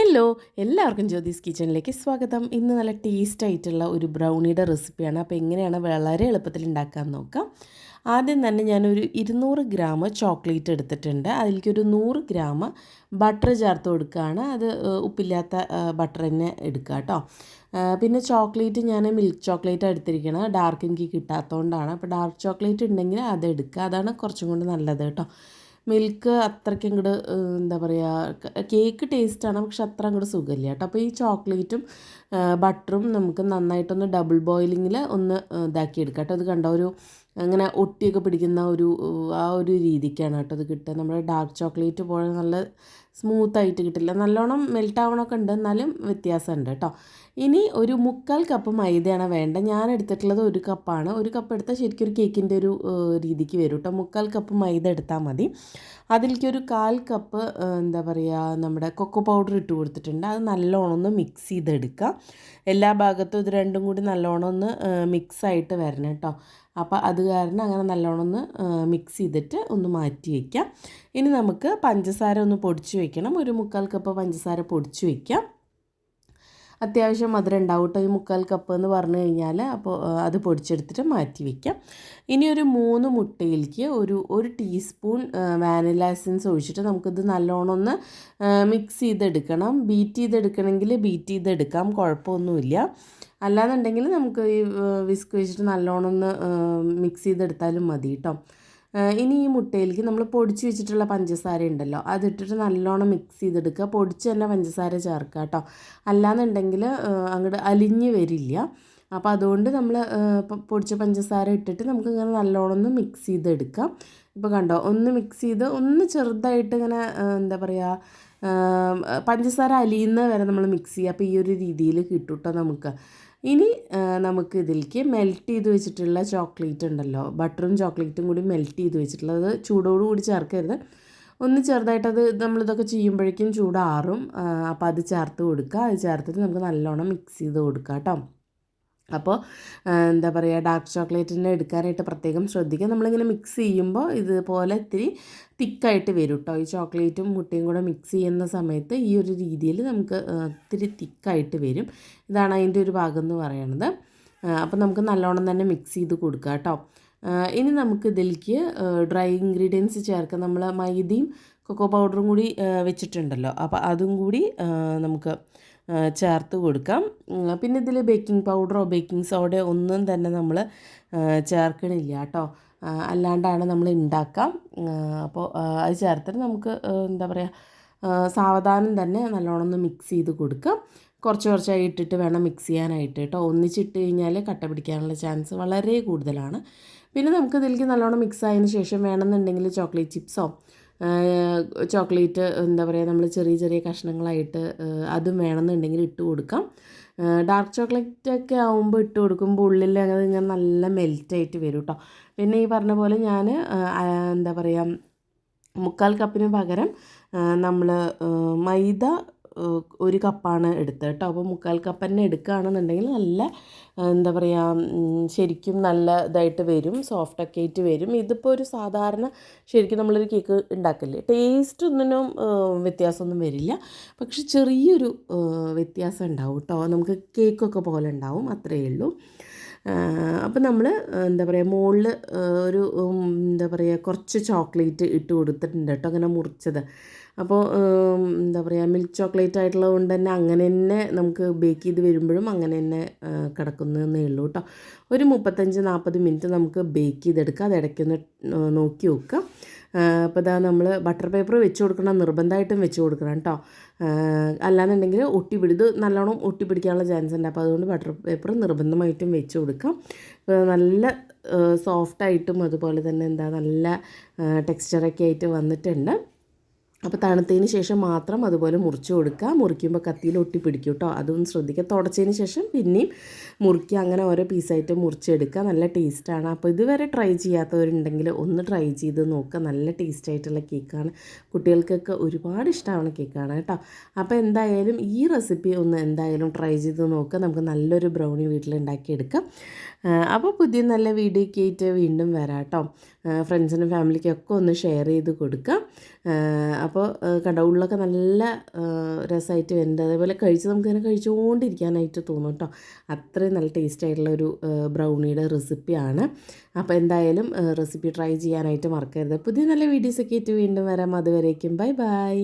Hello എല്ലാവർക്കും ജ്യോതിസ് കിച്ചണിലേക്ക് സ്വാഗതം. ഇന്ന് നല്ല ടേസ്റ്റ് ആയിട്ടുള്ള ഒരു ബ്രൗണിയുടെ റെസിപ്പിയാണ് അപ്പോൾ എങ്ങനെയാണ് വളരെ എളുപ്പത്തിൽ ഉണ്ടാക്കാൻ നോക്കാം. ആദ്യം തന്നെ ഞാനൊരു ഇരുന്നൂറ് ഗ്രാം ചോക്ലേറ്റ് എടുത്തിട്ടുണ്ട്. അതിലേക്കൊരു നൂറ് ഗ്രാം ബട്ടർ ചേർത്ത് കൊടുക്കുകയാണ്. അത് ഉപ്പില്ലാത്ത ബട്ടർ തന്നെ എടുക്കുക കേട്ടോ. പിന്നെ ചോക്ലേറ്റ് ഞാൻ മിൽക്ക് ചോക്ലേറ്റ് എടുത്തിരിക്കണം ഡാർക്ക് എനിക്ക് കിട്ടാത്തതുകൊണ്ടാണ് അപ്പോൾ ഡാർക്ക് ചോക്ലേറ്റ് ഉണ്ടെങ്കിൽ അത് എടുക്കുക. അതാണ് കുറച്ചും കൂടി നല്ലത് കേട്ടോ. മിൽക്ക് അത്രയ്ക്ക് അങ്ങോട്ട് എന്താ പറയുക കേക്ക് ടേസ്റ്റാണ് പക്ഷെ അത്ര അങ്ങോട്ട് സുഖമില്ല കേട്ടോ. അപ്പോൾ ഈ ചോക്ലേറ്റും ബട്ടറും നമുക്ക് നന്നായിട്ടൊന്ന് ഡബിൾ ബോയിലിങ്ങിൽ ഒന്ന് ഏഹ്, ഇതാക്കി എടുക്കാം കേട്ടോ. അത് കണ്ടോ ഒരു അങ്ങനെ ഒട്ടിയൊക്കെ പിടിക്കുന്ന ഒരു ആ ഒരു രീതിക്കാണ് കേട്ടോ അത് കിട്ടുക. നമ്മുടെ ഡാർക്ക് ചോക്ലേറ്റ് പോലെ നല്ല സ്മൂത്തായിട്ട് കിട്ടില്ല. നല്ലോണം മെൽറ്റ് ഉണ്ട് എന്നാലും വ്യത്യാസമുണ്ട് കേട്ടോ. ഇനി ഒരു മുക്കാൽ കപ്പ് മൈദയാണ് വേണ്ടത് ഞാൻ എടുത്തിട്ടുള്ളത് ഒരു കപ്പാണ് ഒരു കപ്പ് എടുത്താൽ ശരിക്കും ഒരു കേക്കിന്റെ ഒരു രീതിക്ക് വരും കേട്ടോ മുക്കാൽ കപ്പ് മൈദ എടുത്താൽ മതി. അതിലേക്ക് ഒരു കാൽ കപ്പ് എന്താ പറയുക നമ്മുടെ കൊക്കോ പൗഡർ ഇട്ട് കൊടുത്തിട്ടുണ്ട്. അത് നല്ലോണം ഒന്ന് മിക്സ് ചെയ്തെടുക്കുക എല്ലാ ഭാഗത്തും ഇത് രണ്ടും കൂടി നല്ലോണം ഒന്ന് മിക്സ് ആയിട്ട് വരണം കേട്ടോ അപ്പോൾ അത് കാരണം അങ്ങനെ നല്ലോണം ഒന്ന് മിക്സ് ചെയ്തിട്ട് ഒന്ന് മാറ്റി വയ്ക്കാം ഇനി നമുക്ക് പഞ്ചസാര ഒന്ന് പൊടിച്ച് വയ്ക്കണം ഒരു മുക്കാൽ കപ്പ് പഞ്ചസാര പൊടിച്ച് വയ്ക്കാം അത്യാവശ്യം മധുരം ഉണ്ടാവും കേട്ടോ ഈ മുക്കാൽ കപ്പ് എന്ന് പറഞ്ഞു കഴിഞ്ഞാൽ. അപ്പോൾ അത് പൊടിച്ചെടുത്തിട്ട് മാറ്റി വയ്ക്കാം ഇനി ഒരു മൂന്ന് മുട്ടയിലേക്ക് ഒരു ഒരു ടീസ്പൂൺ വാനില എസൻസ് ഒഴിച്ചിട്ട് നമുക്കിത് നല്ലോണം ഒന്ന് മിക്സ് ചെയ്തെടുക്കണം. ബീറ്റ് ചെയ്തെടുക്കണമെങ്കിൽ ബീറ്റ് ചെയ്തെടുക്കാം കുഴപ്പമൊന്നുമില്ല. അല്ലാന്നുണ്ടെങ്കിൽ നമുക്ക് ഈ വിസ്ക് വെച്ചിട്ട് നല്ലോണം ഒന്ന് മിക്സ് ചെയ്തെടുത്താലും മതി കേട്ടോ. ഇനി ഈ മുട്ടയിലേക്ക് നമ്മൾ പൊടിച്ച് വെച്ചിട്ടുള്ള പഞ്ചസാര ഉണ്ടല്ലോ അതിട്ടിട്ട് നല്ലോണം മിക്സ് ചെയ്തെടുക്കുക. പൊടിച്ച് തന്നെ പഞ്ചസാര ചേർക്കുക കേട്ടോ അല്ലാന്നുണ്ടെങ്കിൽ അങ്ങോട്ട് അലിഞ്ഞ് വരില്ല. അപ്പോൾ അതുകൊണ്ട് നമ്മൾ പൊടിച്ച പഞ്ചസാര ഇട്ടിട്ട് നമുക്ക് ഇങ്ങനെ നല്ലോണം ഒന്ന് മിക്സ് ചെയ്തെടുക്കാം. ഇപ്പോൾ കണ്ടോ ഒന്ന് മിക്സ് ചെയ്ത് ഒന്ന് ചെറുതായിട്ട് ഇങ്ങനെ എന്താ പറയുക പഞ്ചസാര അലിയുന്ന വരെ നമ്മൾ മിക്സ് ചെയ്യുക അപ്പോൾ ഈ ഒരു രീതിയിൽ കിട്ടും കേട്ടോ നമുക്ക്. ഇനി നമുക്ക് ഇതിലേക്ക് മെൽറ്റ് ചെയ്ത് വെച്ചിട്ടുള്ള ചോക്ലേറ്റ് ഉണ്ടല്ലോ. ബട്ടറും ചോക്ലേറ്റും കൂടി മെൽറ്റ് ചെയ്ത് വെച്ചിട്ടുള്ളത് ചൂടോടു കൂടി ചേർക്കരുത്. ഒന്ന് ചെറുതായിട്ടത് നമ്മളിതൊക്കെ ചെയ്യുമ്പോഴേക്കും ചൂടാറും. അപ്പോൾ അത് ചേർത്ത് കൊടുക്കുക. അത് ചേർത്തിട്ട് നമുക്ക് നല്ലോണം മിക്സ് ചെയ്ത് കൊടുക്കുക കേട്ടോ അപ്പോൾ എന്താ പറയുക ഡാർക്ക് ചോക്ലേറ്റിനെ എടുക്കാനായിട്ട് പ്രത്യേകം ശ്രദ്ധിക്കുക. നമ്മളിങ്ങനെ മിക്സ് ചെയ്യുമ്പോൾ ഇതുപോലെ ഇത്തിരി തിക്കായിട്ട് വരും കേട്ടോ ഈ ചോക്ലേറ്റും മുട്ടയും കൂടെ മിക്സ് ചെയ്യുന്ന സമയത്ത് ഈ ഒരു രീതിയിൽ നമുക്ക് ഇത്തിരി തിക്കായിട്ട് വരും. ഇതാണ് അതിന്റെ ഒരു ഭാഗം എന്ന് പറയുന്നത്. അപ്പോൾ നമുക്ക് നല്ലോണം തന്നെ മിക്സ് ചെയ്ത് കൊടുക്കുക കേട്ടോ ഇനി നമുക്ക് ഇതിലേക്ക് ഡ്രൈ ഇൻഗ്രീഡിയൻസ് ചേർക്കാം. നമ്മൾ മൈദയും കൊക്കോ പൗഡറും കൂടി വെച്ചിട്ടുണ്ടല്ലോ. അപ്പോൾ അതും കൂടി നമുക്ക് ചേർത്ത് കൊടുക്കാം. പിന്നെ ഇതിൽ ബേക്കിംഗ് പൗഡറോ ബേക്കിംഗ് സോഡയോ ഒന്നും തന്നെ നമ്മൾ ചേർക്കണില്ല കേട്ടോ. അല്ലാണ്ടാണ് നമ്മൾ ഉണ്ടാക്കാം അപ്പോൾ അത് ചേർത്തിട്ട് നമുക്ക് എന്താ പറയുക സാവധാനം തന്നെ നല്ലോണം ഒന്ന് മിക്സ് ചെയ്ത് കൊടുക്കാം. കുറച്ച് കുറച്ചായി ഇട്ടിട്ട് വേണം മിക്സ് ചെയ്യാനായിട്ട് കേട്ടോ. ഒന്നിച്ചിട്ട് കഴിഞ്ഞാൽ കട്ട പിടിക്കാനുള്ള ചാൻസ് വളരെ കൂടുതലാണ്. പിന്നെ നമുക്ക് ഇതിലേക്ക് നല്ലോണം മിക്സ് ആയതിന് ശേഷം വേണമെന്നുണ്ടെങ്കിൽ ചോക്ലേറ്റ് ചിപ്സോ ചോക്ലേറ്റ് എന്താ പറയുക നമ്മൾ ചെറിയ ചെറിയ കഷ്ണങ്ങളായിട്ട് അതും വേണമെന്നുണ്ടെങ്കിൽ ഇട്ട് കൊടുക്കാം. ഡാർക്ക് ചോക്ലേറ്റ് ഒക്കെ ആകുമ്പോൾ ഇട്ട് കൊടുക്കുമ്പോൾ ഉള്ളിൽ അങ്ങനെ ഇങ്ങനെ നല്ല മെൽറ്റായിട്ട് വരും കേട്ടോ പിന്നെ ഈ പറഞ്ഞ പോലെ ഞാൻ എന്താ പറയുക മുക്കാൽ കപ്പിന് പകരം നമ്മൾ മൈദ ഒരു കപ്പാണ് എടുത്തത് കേട്ടോ. അപ്പോൾ മുക്കാൽ കപ്പ് തന്നെ എടുക്കുകയാണെന്നുണ്ടെങ്കിൽ നല്ല എന്താ പറയുക ശരിക്കും നല്ല ഇതായിട്ട് വരും സോഫ്റ്റൊക്കെ ആയിട്ട് വരും. ഇതിപ്പോൾ ഒരു സാധാരണ ശരിക്കും നമ്മളൊരു കേക്ക് ഉണ്ടാക്കില്ലേ ടേസ്റ്റ് ഒന്നിനും വ്യത്യാസമൊന്നും വരില്ല. പക്ഷെ ചെറിയൊരു വ്യത്യാസം ഉണ്ടാവും കേട്ടോ. നമുക്ക് കേക്കൊക്കെ പോലെ ഉണ്ടാവും അത്രയേ ഉള്ളൂ. അപ്പോൾ നമ്മൾ എന്താ പറയുക മുകളിൽ ഒരു എന്താ പറയുക കുറച്ച് ചോക്ലേറ്റ് ഇട്ട് കൊടുത്തിട്ടുണ്ട് കേട്ടോ അങ്ങനെ മുറിച്ചത്. അപ്പോൾ എന്താ പറയുക മിൽക്ക് ചോക്ലേറ്റ് ആയിട്ടുള്ളത് കൊണ്ട് തന്നെ അങ്ങനെ തന്നെ നമുക്ക് ബേക്ക് ചെയ്ത് വരുമ്പോഴും അങ്ങനെ തന്നെ കിടക്കുന്നതെന്നേ ഉള്ളൂ കേട്ടോ. ഒരു മുപ്പത്തഞ്ച് നാൽപ്പത് മിനിറ്റ് നമുക്ക് ബേക്ക് ചെയ്തെടുക്കാം. അത് ഇടയ്ക്കൊന്ന് നോക്കി നോക്കുക അപ്പോൾ ഇതാ നമ്മൾ ബട്ടർ പേപ്പർ വെച്ച് കൊടുക്കണം നിർബന്ധമായിട്ടും വെച്ച് കൊടുക്കണം കേട്ടോ അല്ലാന്നുണ്ടെങ്കിൽ ഒട്ടി പിടിത് നല്ലോണം ഒട്ടി പിടിക്കാനുള്ള ചാൻസ് ഉണ്ട്. അപ്പോൾ അതുകൊണ്ട് ബട്ടർ പേപ്പർ നിർബന്ധമായിട്ടും വെച്ച് കൊടുക്കാം. നല്ല സോഫ്റ്റായിട്ടും അതുപോലെ തന്നെ എന്താ നല്ല ടെക്സ്ചറൊക്കെ ആയിട്ട് വന്നിട്ടുണ്ട്. അപ്പോൾ തണുത്തതിന് ശേഷം മാത്രം അതുപോലെ മുറിച്ച് കൊടുക്കുക. മുറിക്കുമ്പോൾ കത്തിയിൽ ഒട്ടി പിടിക്കും കേട്ടോ അതൊന്ന് ശ്രദ്ധിക്കുക. തുടച്ചതിന് ശേഷം പിന്നെയും മുറിക്കുക. അങ്ങനെ ഓരോ പീസായിട്ട് മുറിച്ചെടുക്കുക. നല്ല ടേസ്റ്റാണ് അപ്പോൾ ഇതുവരെ ട്രൈ ചെയ്യാത്തവരുണ്ടെങ്കിൽ ഒന്ന് ട്രൈ ചെയ്ത് നോക്കുക. നല്ല ടേസ്റ്റായിട്ടുള്ള കേക്കാണ് കുട്ടികൾക്കൊക്കെ ഒരുപാട് ഇഷ്ടമാണ് കേക്കാണ് കേട്ടോ അപ്പോൾ എന്തായാലും ഈ റെസിപ്പി ഒന്ന് എന്തായാലും ട്രൈ ചെയ്ത് നോക്കുക. നമുക്ക് നല്ലൊരു ബ്രൗണി വീട്ടിൽ ഉണ്ടാക്കിയെടുക്കാം. അപ്പോൾ പുതിയ നല്ല വീഡിയോ ആയിട്ട് വീണ്ടും വരാം കേട്ടോ ഫ്രണ്ട്സിനും ഫാമിലിക്കൊക്കെ ഒന്ന് ഷെയർ ചെയ്ത് കൊടുക്കാം. അപ്പോൾ ഉള്ളൊക്കെ നല്ല രസമായിട്ട് വരുന്നുണ്ട് അതേപോലെ കഴിച്ച് നമുക്കിങ്ങനെ കഴിച്ചുകൊണ്ടിരിക്കാനായിട്ട് തോന്നും കേട്ടോ അത്രയും നല്ല ടേസ്റ്റ് ആയിട്ടുള്ള ഒരു ബ്രൗണിയുടെ റെസിപ്പിയാണ് അപ്പോൾ എന്തായാലും റെസിപ്പി ട്രൈ ചെയ്യാനായിട്ട് മറക്കരുത്. പുതിയ നല്ല വീഡിയോസൊക്കെ ആയിട്ട് വീണ്ടും വരാം. അതുവരേക്കും ബൈ ബൈ